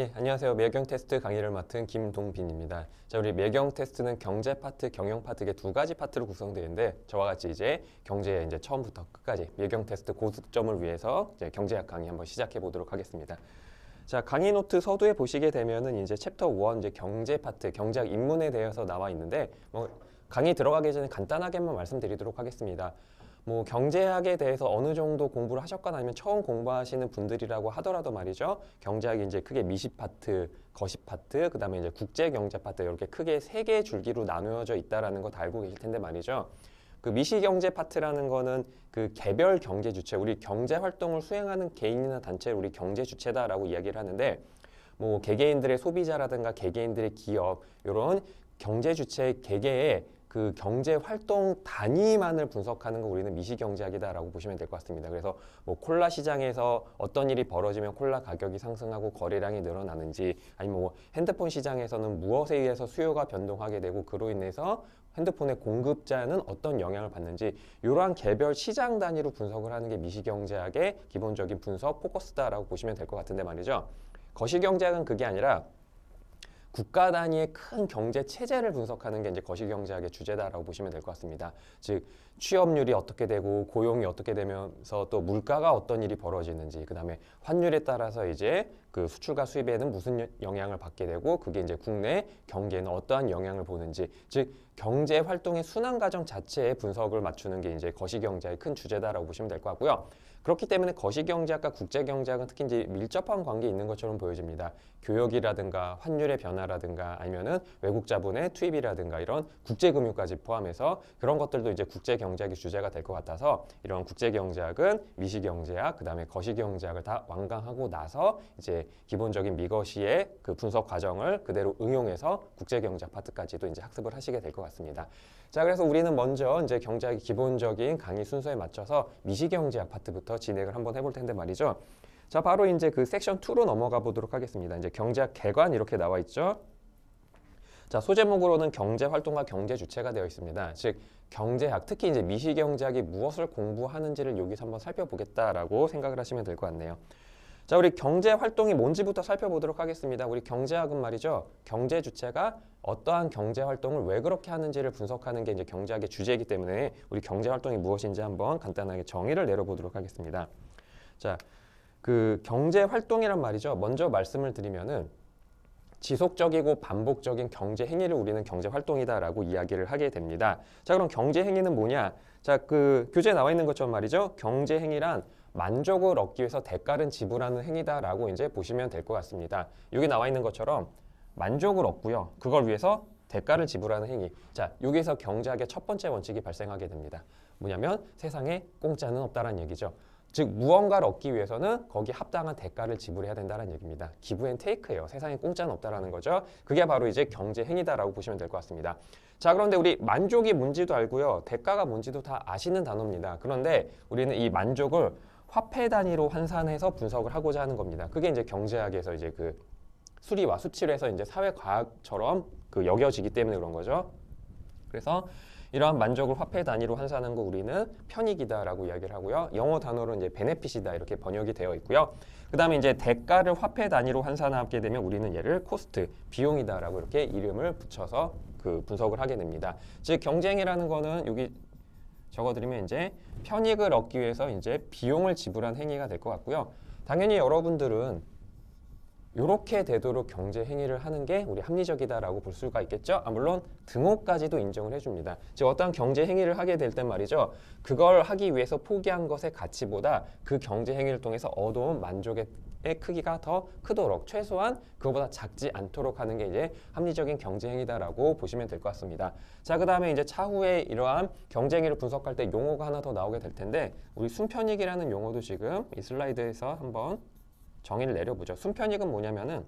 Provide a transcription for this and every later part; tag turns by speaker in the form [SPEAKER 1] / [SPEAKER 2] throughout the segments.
[SPEAKER 1] 예, 안녕하세요. 매경 테스트 강의를 맡은 김동빈입니다. 자, 우리 매경 테스트는 경제 파트, 경영 파트 이게 두 가지 파트로 구성되는데 저와 같이 이제 경제 이제 처음부터 끝까지 매경 테스트 고득점을 위해서 이제 경제학 강의 한번 시작해 보도록 하겠습니다. 자, 강의 노트 서두에 보시게 되면은 이제 챕터 1 이제 경제 파트, 경제학 입문에 대해서 나와 있는데 뭐 강의 들어가기 전에 간단하게만 말씀드리도록 하겠습니다. 뭐 경제학에 대해서 어느 정도 공부를 하셨거나 아니면 처음 공부하시는 분들이라고 하더라도 말이죠. 경제학이 이제 크게 미시 파트, 거시 파트, 그다음에 이제 국제 경제 파트 이렇게 크게 세 개의 줄기로 나누어져 있다라는 거 다 알고 계실 텐데 말이죠. 그 미시 경제 파트라는 거는 그 개별 경제 주체, 우리 경제 활동을 수행하는 개인이나 단체를 우리 경제 주체다라고 이야기를 하는데 뭐 개개인들의 소비자라든가 개개인들의 기업 이런 경제 주체 개개의 그 경제 활동 단위만을 분석하는 거 우리는 미시 경제학이다라고 보시면 될 것 같습니다. 그래서 뭐 콜라 시장에서 어떤 일이 벌어지면 콜라 가격이 상승하고 거래량이 늘어나는지 아니면 뭐 핸드폰 시장에서는 무엇에 의해서 수요가 변동하게 되고 그로 인해서 핸드폰의 공급자는 어떤 영향을 받는지 이러한 개별 시장 단위로 분석을 하는 게 미시 경제학의 기본적인 분석 포커스다라고 보시면 될 것 같은데 말이죠. 거시 경제학은 그게 아니라 국가 단위의 큰 경제 체제를 분석하는 게 이제 거시경제학의 주제다라고 보시면 될 것 같습니다. 즉 취업률이 어떻게 되고 고용이 어떻게 되면서 또 물가가 어떤 일이 벌어지는지 그다음에 환율에 따라서 이제 그 수출과 수입에는 무슨 영향을 받게 되고 그게 이제 국내 경기에는 어떠한 영향을 보는지 즉 경제 활동의 순환 과정 자체에 분석을 맞추는 게 이제 거시경제의 큰 주제다라고 보시면 될 것 같고요. 그렇기 때문에 거시경제학과 국제경제학은 특히 이제 밀접한 관계 있는 것처럼 보여집니다. 교역이라든가 환율의 변화라든가 아니면은 외국 자본의 투입이라든가 이런 국제금융까지 포함해서 그런 것들도 이제 국제경제학의 주제가 될 것 같아서 이런 국제경제학은 미시경제학 그다음에 거시경제학을 다 완강하고 나서 이제 기본적인 미거시의 그 분석 과정을 그대로 응용해서 국제경제학 파트까지도 이제 학습을 하시게 될 것 같습니다. 자, 그래서 우리는 먼저 이제 경제학의 기본적인 강의 순서에 맞춰서 미시경제학 파트부터 진행을 한번 해볼 텐데 말이죠. 자, 바로 이제 그 섹션 2로 넘어가 보도록 하겠습니다. 이제 경제학 개관 이렇게 나와 있죠. 자, 소제목으로는 경제 활동과 경제 주체가 되어 있습니다. 즉, 경제학, 특히 이제 미시경제학이 무엇을 공부하는지를 여기서 한번 살펴보겠다라고 생각을 하시면 될 것 같네요. 자, 우리 경제 활동이 뭔지부터 살펴보도록 하겠습니다. 우리 경제학은 말이죠. 경제 주체가 어떠한 경제 활동을 왜 그렇게 하는지를 분석하는 게 이제 경제학의 주제이기 때문에 우리 경제 활동이 무엇인지 한번 간단하게 정의를 내려보도록 하겠습니다. 자, 그 경제 활동이란 말이죠. 먼저 말씀을 드리면은 지속적이고 반복적인 경제 행위를 우리는 경제 활동이다라고 이야기를 하게 됩니다. 자, 그럼 경제 행위는 뭐냐? 자, 그 교재에 나와 있는 것처럼 말이죠. 경제 행위란 만족을 얻기 위해서 대가를 지불하는 행위다라고 이제 보시면 될 것 같습니다. 여기 나와 있는 것처럼 만족을 얻고요. 그걸 위해서 대가를 지불하는 행위. 자, 여기서 경제학의 첫 번째 원칙이 발생하게 됩니다. 뭐냐면 세상에 공짜는 없다라는 얘기죠. 즉 무언가를 얻기 위해서는 거기에 합당한 대가를 지불해야 된다는 얘기입니다. 기브 앤 테이크예요. 세상에 공짜는 없다라는 거죠. 그게 바로 이제 경제 행위다라고 보시면 될 것 같습니다. 자, 그런데 우리 만족이 뭔지도 알고요. 대가가 뭔지도 다 아시는 단어입니다. 그런데 우리는 이 만족을 화폐 단위로 환산해서 분석을 하고자 하는 겁니다. 그게 이제 경제학에서 이제 그 수리와 수치를 해서 이제 사회과학처럼 그 여겨지기 때문에 그런 거죠. 그래서 이러한 만족을 화폐 단위로 환산한 거 우리는 편익이다라고 이야기를 하고요. 영어 단어로 이제 베네핏이다 이렇게 번역이 되어 있고요. 그 다음에 이제 대가를 화폐 단위로 환산하게 되면 우리는 얘를 코스트, 비용이다라고 이렇게 이름을 붙여서 그 분석을 하게 됩니다. 즉 경쟁이라는 거는 여기 적어드리면 이제 편익을 얻기 위해서 이제 비용을 지불한 행위가 될 것 같고요. 당연히 여러분들은 이렇게 되도록 경제 행위를 하는 게 우리 합리적이다라고 볼 수가 있겠죠. 아, 물론 등호까지도 인정을 해줍니다. 즉 어떠한 경제 행위를 하게 될 땐 말이죠. 그걸 하기 위해서 포기한 것의 가치보다 그 경제 행위를 통해서 얻어온 만족의 크기가 더 크도록 최소한 그거보다 작지 않도록 하는 게 이제 합리적인 경쟁이다라고 보시면 될 것 같습니다. 자, 그 다음에 이제 차후에 이러한 경쟁위를 분석할 때 용어가 하나 더 나오게 될 텐데 우리 순편익이라는 용어도 지금 이 슬라이드에서 한번 정의를 내려보죠. 순편익은 뭐냐면은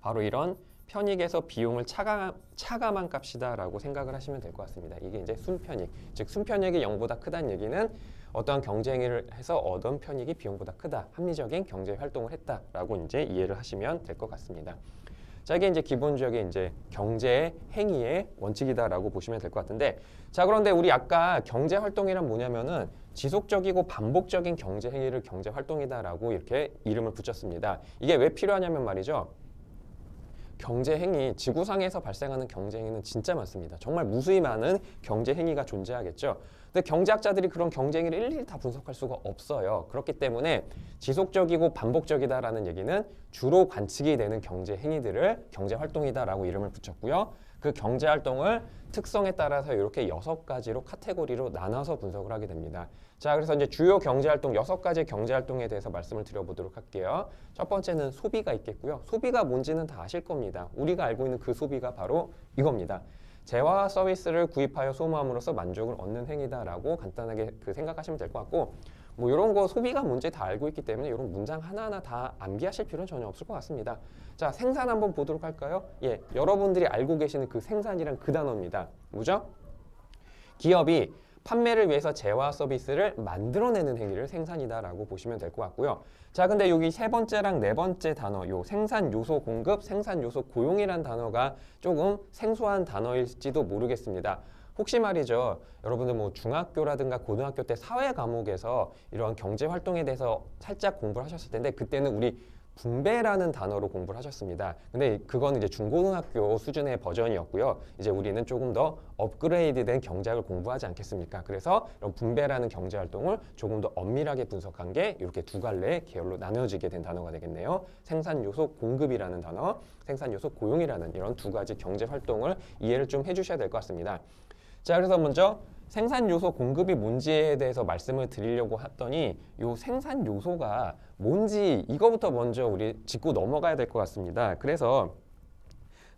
[SPEAKER 1] 바로 이런 편익에서 비용을 차감, 차감한 값이다라고 생각을 하시면 될 것 같습니다. 이게 이제 순편익, 즉 순편익이 0보다 크다는 얘기는 어떠한 경쟁을 해서 얻은 편익이 비용보다 크다, 합리적인 경제 활동을 했다라고 이제 이해를 하시면 될 것 같습니다. 자, 이게 이제 기본적인 이제 경제 행위의 원칙이다라고 보시면 될 것 같은데 자, 그런데 우리 아까 경제 활동이란 뭐냐면은 지속적이고 반복적인 경제 행위를 경제 활동이다라고 이렇게 이름을 붙였습니다. 이게 왜 필요하냐면 말이죠. 경제 행위, 지구상에서 발생하는 경제 행위는 진짜 많습니다. 정말 무수히 많은 경제 행위가 존재하겠죠. 근데 경제학자들이 그런 경제 행위를 일일이 다 분석할 수가 없어요. 그렇기 때문에 지속적이고 반복적이다라는 얘기는 주로 관측이 되는 경제 행위들을 경제 활동이다라고 이름을 붙였고요. 그 경제 활동을 특성에 따라서 이렇게 여섯 가지로 카테고리로 나눠서 분석을 하게 됩니다. 자, 그래서 이제 주요 경제 활동 여섯 가지 경제 활동에 대해서 말씀을 드려보도록 할게요. 첫 번째는 소비가 있겠고요. 소비가 뭔지는 다 아실 겁니다. 우리가 알고 있는 그 소비가 바로 이겁니다. 재화 서비스를 구입하여 소모함으로써 만족을 얻는 행위다라고 간단하게 그 생각하시면 될 것 같고 뭐 이런 거 소비가 뭔지 다 알고 있기 때문에 이런 문장 하나하나 다 암기하실 필요는 전혀 없을 것 같습니다. 자, 생산 한번 보도록 할까요? 예, 여러분들이 알고 계시는 그 생산이란 그 단어입니다. 뭐죠? 기업이 판매를 위해서 재화 서비스를 만들어내는 행위를 생산이다라고 보시면 될 것 같고요. 자, 근데 여기 세 번째랑 네 번째 단어, 요 생산 요소 공급, 생산 요소 고용이란 단어가 조금 생소한 단어일지도 모르겠습니다. 혹시 말이죠, 여러분들 뭐 중학교라든가 고등학교 때 사회 과목에서 이러한 경제 활동에 대해서 살짝 공부를 하셨을 텐데 그때는 우리 분배라는 단어로 공부를 하셨습니다. 근데 그건 이제 중고등학교 수준의 버전이었고요. 이제 우리는 조금 더 업그레이드된 경제학을 공부하지 않겠습니까? 그래서 이런 분배라는 경제 활동을 조금 더 엄밀하게 분석한 게 이렇게 두 갈래의 계열로 나눠지게 된 단어가 되겠네요. 생산 요소 공급이라는 단어, 생산 요소 고용이라는 이런 두 가지 경제 활동을 이해를 좀 해주셔야 될 것 같습니다. 자, 그래서 먼저 생산 요소 공급이 뭔지에 대해서 말씀을 드리려고 했더니 요 생산 요소가 뭔지 이거부터 먼저 우리 짚고 넘어가야 될 것 같습니다. 그래서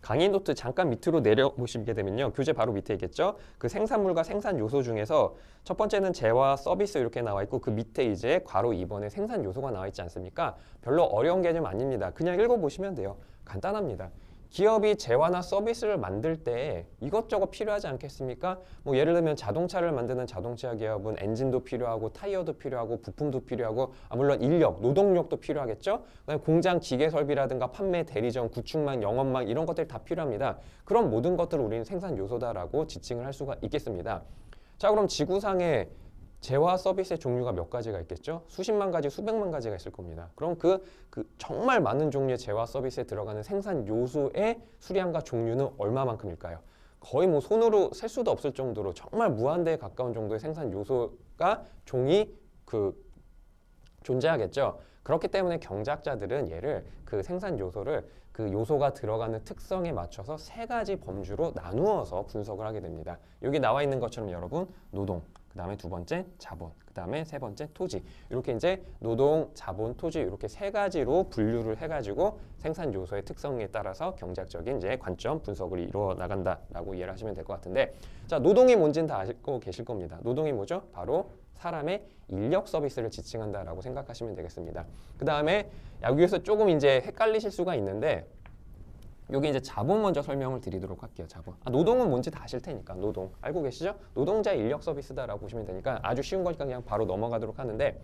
[SPEAKER 1] 강의 노트 잠깐 밑으로 내려보시게 되면요. 교재 바로 밑에 있겠죠? 그 생산물과 생산 요소 중에서 첫 번째는 재화 서비스 이렇게 나와 있고 그 밑에 이제 괄호 2번에 생산 요소가 나와 있지 않습니까? 별로 어려운 개념 아닙니다. 그냥 읽어보시면 돼요. 간단합니다. 기업이 재화나 서비스를 만들 때 이것저것 필요하지 않겠습니까? 뭐 예를 들면 자동차를 만드는 자동차 기업은 엔진도 필요하고 타이어도 필요하고 부품도 필요하고 아 물론 인력, 노동력도 필요하겠죠? 공장 기계 설비라든가 판매 대리점, 구축망, 영업망 이런 것들이 다 필요합니다. 그런 모든 것들을 우리는 생산 요소다라고 지칭을 할 수가 있겠습니다. 자, 그럼 지구상에 재화 서비스의 종류가 몇 가지가 있겠죠? 수십만 가지, 수백만 가지가 있을 겁니다. 그럼 그, 그 정말 많은 종류의 재화 서비스에 들어가는 생산 요소의 수량과 종류는 얼마만큼일까요? 거의 뭐 손으로 셀 수도 없을 정도로 정말 무한대에 가까운 정도의 생산 요소가 종이 그 존재하겠죠. 그렇기 때문에 경제학자들은 얘를 그 생산 요소를 그 요소가 들어가는 특성에 맞춰서 세 가지 범주로 나누어서 분석을 하게 됩니다. 여기 나와 있는 것처럼 여러분 노동, 그 다음에 두 번째 자본, 그 다음에 세 번째 토지 이렇게 이제 노동, 자본, 토지 이렇게 세 가지로 분류를 해가지고 생산 요소의 특성에 따라서 경제학적인 이제 관점 분석을 이루어 나간다라고 이해를 하시면 될 것 같은데 자 노동이 뭔지는 다 아시고 계실 겁니다. 노동이 뭐죠? 바로 사람의 인력 서비스를 지칭한다라고 생각하시면 되겠습니다. 그 다음에 여기에서 조금 이제 헷갈리실 수가 있는데 여기 이제 자본 먼저 설명을 드리도록 할게요. 자본. 아, 노동은 뭔지 다 아실 테니까 노동 알고 계시죠? 노동자 인력 서비스다라고 보시면 되니까 아주 쉬운 거니까 그냥 바로 넘어가도록 하는데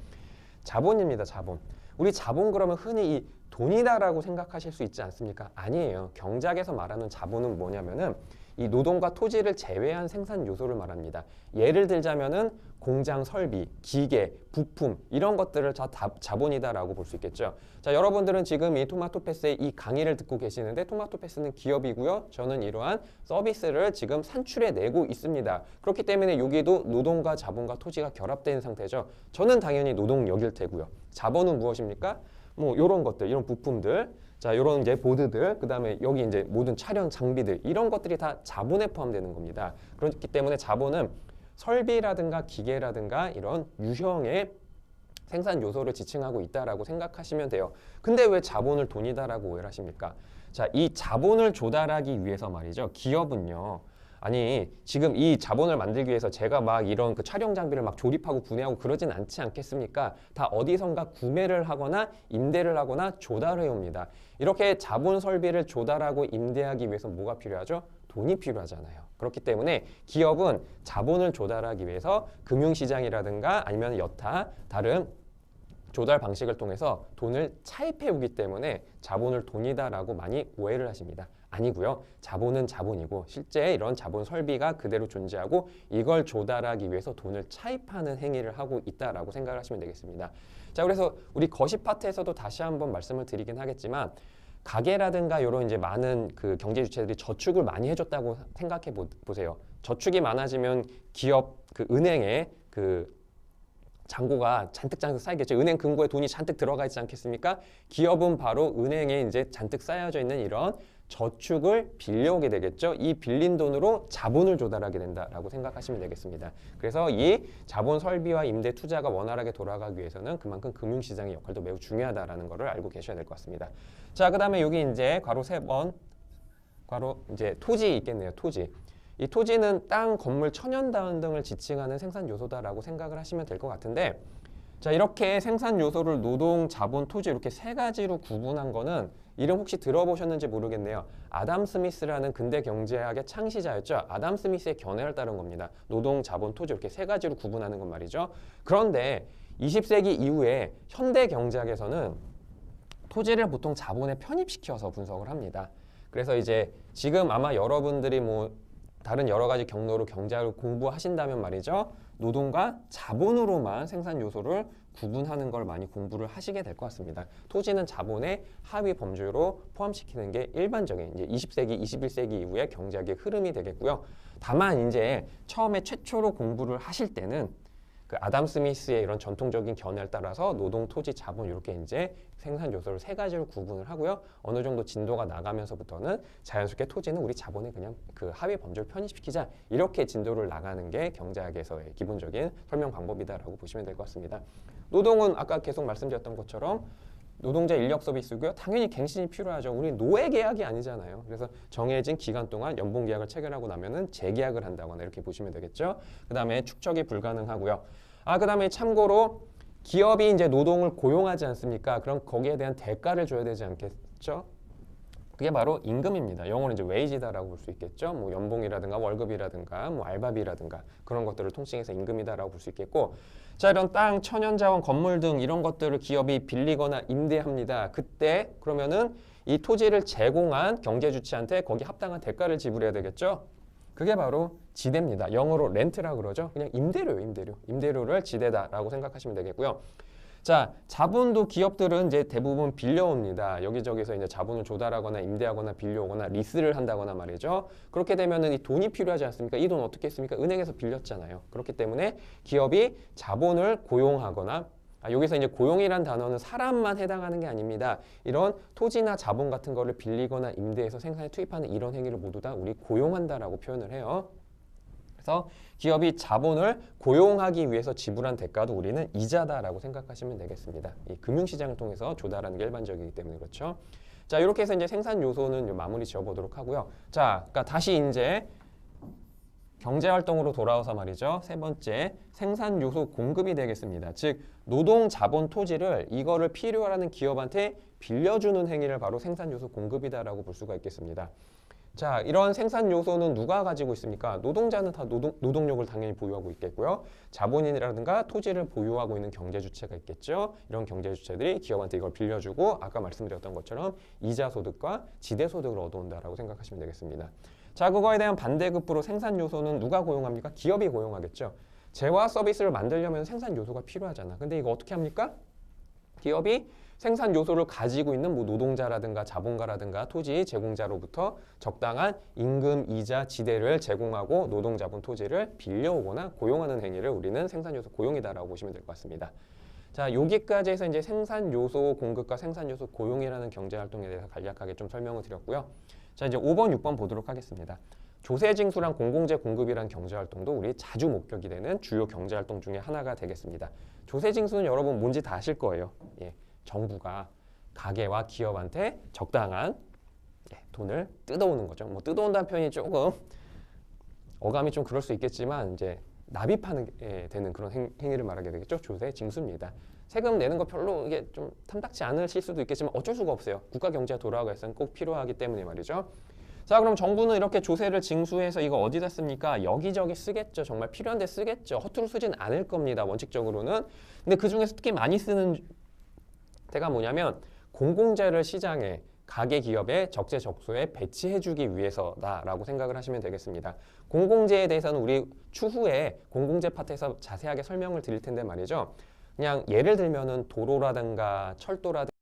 [SPEAKER 1] 자본입니다. 자본. 우리 자본 그러면 흔히 이 돈이다라고 생각하실 수 있지 않습니까? 아니에요. 경작에서 말하는 자본은 뭐냐면은 이 노동과 토지를 제외한 생산 요소를 말합니다. 예를 들자면은 공장 설비, 기계, 부품 이런 것들을 다 자본이다라고 볼 수 있겠죠. 자, 여러분들은 지금 이 토마토 패스의 이 강의를 듣고 계시는데 토마토 패스는 기업이고요. 저는 이러한 서비스를 지금 산출해 내고 있습니다. 그렇기 때문에 여기도 노동과 자본과 토지가 결합된 상태죠. 저는 당연히 노동력일 테고요. 자본은 무엇입니까? 뭐 이런 것들, 이런 부품들 자, 이런 이제 보드들, 그 다음에 여기 이제 모든 촬영 장비들 이런 것들이 다 자본에 포함되는 겁니다. 그렇기 때문에 자본은 설비라든가 기계라든가 이런 유형의 생산 요소를 지칭하고 있다라고 생각하시면 돼요. 근데 왜 자본을 돈이다라고 오해를 하십니까? 자, 이 자본을 조달하기 위해서 말이죠. 기업은요. 아니 지금 이 자본을 만들기 위해서 제가 막 이런 그 촬영 장비를 막 조립하고 분해하고 그러진 않지 않겠습니까? 다 어디선가 구매를 하거나 임대를 하거나 조달해 옵니다. 이렇게 자본 설비를 조달하고 임대하기 위해서 뭐가 필요하죠? 돈이 필요하잖아요. 그렇기 때문에 기업은 자본을 조달하기 위해서 금융시장이라든가 아니면 여타 다른 조달 방식을 통해서 돈을 차입해 오기 때문에 자본을 돈이다라고 많이 오해를 하십니다. 아니고요. 자본은 자본이고 실제 이런 자본 설비가 그대로 존재하고 이걸 조달하기 위해서 돈을 차입하는 행위를 하고 있다라고 생각을 하시면 되겠습니다. 자, 그래서 우리 거시 파트에서도 다시 한번 말씀을 드리긴 하겠지만 가게라든가 이런 이제 많은 그 경제 주체들이 저축을 많이 해줬다고 생각해 보- 보세요. 저축이 많아지면 기업 그 은행에 그 잔고가 잔뜩 잔뜩 쌓이겠죠. 은행 금고에 돈이 잔뜩 들어가 있지 않겠습니까? 기업은 바로 은행에 이제 잔뜩 쌓여져 있는 이런 저축을 빌려오게 되겠죠. 이 빌린 돈으로 자본을 조달하게 된다라고 생각하시면 되겠습니다. 그래서 이 자본 설비와 임대 투자가 원활하게 돌아가기 위해서는 그만큼 금융시장의 역할도 매우 중요하다라는 것을 알고 계셔야 될 것 같습니다. 자, 그 다음에 여기 이제 괄호 세 번, 괄호 이제 토지 있겠네요. 토지. 이 토지는 땅, 건물, 천연다운 등을 지칭하는 생산 요소다라고 생각을 하시면 될 것 같은데 자 이렇게 생산 요소를 노동, 자본, 토지 이렇게 세 가지로 구분한 거는 이름 혹시 들어보셨는지 모르겠네요. 아담 스미스라는 근대 경제학의 창시자였죠. 아담 스미스의 견해를 따른 겁니다. 노동, 자본, 토지 이렇게 세 가지로 구분하는 건 말이죠. 그런데 20세기 이후에 현대 경제학에서는 토지를 보통 자본에 편입시켜서 분석을 합니다. 그래서 이제 지금 아마 여러분들이 뭐 다른 여러 가지 경로로 경제학을 공부하신다면 말이죠. 노동과 자본으로만 생산 요소를 구분하는 걸 많이 공부를 하시게 될 것 같습니다. 토지는 자본의 하위 범주로 포함시키는 게 일반적인 이제 20세기, 21세기 이후의 경제학의 흐름이 되겠고요. 다만 이제 처음에 최초로 공부를 하실 때는 그 아담 스미스의 이런 전통적인 견해를 따라서 노동, 토지, 자본 이렇게 이제 생산 요소를 세 가지로 구분을 하고요. 어느 정도 진도가 나가면서부터는 자연스럽게 토지는 우리 자본의 그냥 그 하위 범주를 편입시키자 이렇게 진도를 나가는 게 경제학에서의 기본적인 설명 방법이다라고 보시면 될 것 같습니다. 노동은 아까 계속 말씀드렸던 것처럼 노동자 인력 서비스고요. 당연히 갱신이 필요하죠. 우리 노예 계약이 아니잖아요. 그래서 정해진 기간 동안 연봉 계약을 체결하고 나면은 재계약을 한다거나 이렇게 보시면 되겠죠. 그다음에 축적이 불가능하고요. 아 그다음에 참고로 기업이 이제 노동을 고용하지 않습니까? 그럼 거기에 대한 대가를 줘야 되지 않겠죠? 그게 바로 임금입니다. 영어로 이제 웨이지다라고 볼 수 있겠죠. 뭐 연봉이라든가 월급이라든가 뭐 알바비라든가 그런 것들을 통칭해서 임금이다라고 볼 수 있겠고 자 이런 땅, 천연자원, 건물 등 이런 것들을 기업이 빌리거나 임대합니다. 그때 그러면은 이 토지를 제공한 경제 주체한테 거기 합당한 대가를 지불해야 되겠죠. 그게 바로 지대입니다. 영어로 렌트라 그러죠. 그냥 임대료요, 임대료. 임대료를 지대다라고 생각하시면 되겠고요. 자, 자본도 기업들은 이제 대부분 빌려옵니다. 여기저기서 이제 자본을 조달하거나 임대하거나 빌려오거나 리스를 한다거나 말이죠. 그렇게 되면은 이 돈이 필요하지 않습니까? 이 돈 어떻게 했습니까? 은행에서 빌렸잖아요. 그렇기 때문에 기업이 자본을 고용하거나 아, 여기서 이제 고용이란 단어는 사람만 해당하는 게 아닙니다. 이런 토지나 자본 같은 거를 빌리거나 임대해서 생산에 투입하는 이런 행위를 모두 다 우리 고용한다라고 표현을 해요. 그래서 기업이 자본을 고용하기 위해서 지불한 대가도 우리는 이자다라고 생각하시면 되겠습니다. 이 금융시장을 통해서 조달하는 게 일반적이기 때문에 그렇죠. 자 이렇게 해서 이제 생산 요소는 요 마무리 지어보도록 하고요. 자, 그러니까 다시 이제 경제 활동으로 돌아와서 말이죠. 세 번째 생산 요소 공급이 되겠습니다. 즉 노동, 자본, 토지를 이거를 필요로 하는 기업한테 빌려주는 행위를 바로 생산 요소 공급이다라고 볼 수가 있겠습니다. 자, 이런 생산 요소는 누가 가지고 있습니까? 노동자는 다 노동, 노동력을 당연히 보유하고 있겠고요. 자본인이라든가 토지를 보유하고 있는 경제 주체가 있겠죠. 이런 경제 주체들이 기업한테 이걸 빌려주고 아까 말씀드렸던 것처럼 이자 소득과 지대 소득을 얻어온다라고 생각하시면 되겠습니다. 자, 그거에 대한 반대급부로 생산 요소는 누가 고용합니까? 기업이 고용하겠죠. 재화 서비스를 만들려면 생산 요소가 필요하잖아. 근데 이거 어떻게 합니까? 기업이 생산 요소를 가지고 있는 뭐 노동자라든가 자본가라든가 토지 제공자로부터 적당한 임금, 이자, 지대를 제공하고 노동, 자본, 토지를 빌려오거나 고용하는 행위를 우리는 생산 요소 고용이다라고 보시면 될 것 같습니다. 자, 여기까지 해서 이제 생산 요소 공급과 생산 요소 고용이라는 경제 활동에 대해서 간략하게 좀 설명을 드렸고요. 자, 이제 5번, 6번 보도록 하겠습니다. 조세징수랑 공공재 공급이란 경제 활동도 우리 자주 목격이 되는 주요 경제 활동 중에 하나가 되겠습니다. 조세징수는 여러분 뭔지 다 아실 거예요. 예, 정부가 가게와 기업한테 적당한 예, 돈을 뜯어오는 거죠. 뭐 뜯어온다는 표현이 조금 어감이 좀 그럴 수 있겠지만 이제 납입하는 예, 되는 그런 행, 행위를 말하게 되겠죠. 조세 징수입니다. 세금 내는 거 별로 이게 좀 탐탁지 않으실 수도 있겠지만 어쩔 수가 없어요. 국가 경제가 돌아가기 위해서는 꼭 필요하기 때문에 말이죠. 자 그럼 정부는 이렇게 조세를 징수해서 이거 어디다 씁니까? 여기저기 쓰겠죠. 정말 필요한 데 쓰겠죠. 허투루 쓰진 않을 겁니다. 원칙적으로는. 근데 그 중에서 특히 많이 쓰는 때가 뭐냐면 공공재를 시장에 가계 기업에 적재 적소에 배치해주기 위해서다라고 생각을 하시면 되겠습니다. 공공재에 대해서는 우리 추후에 공공재 파트에서 자세하게 설명을 드릴 텐데 말이죠. 그냥 예를 들면은 도로라든가 철도라든가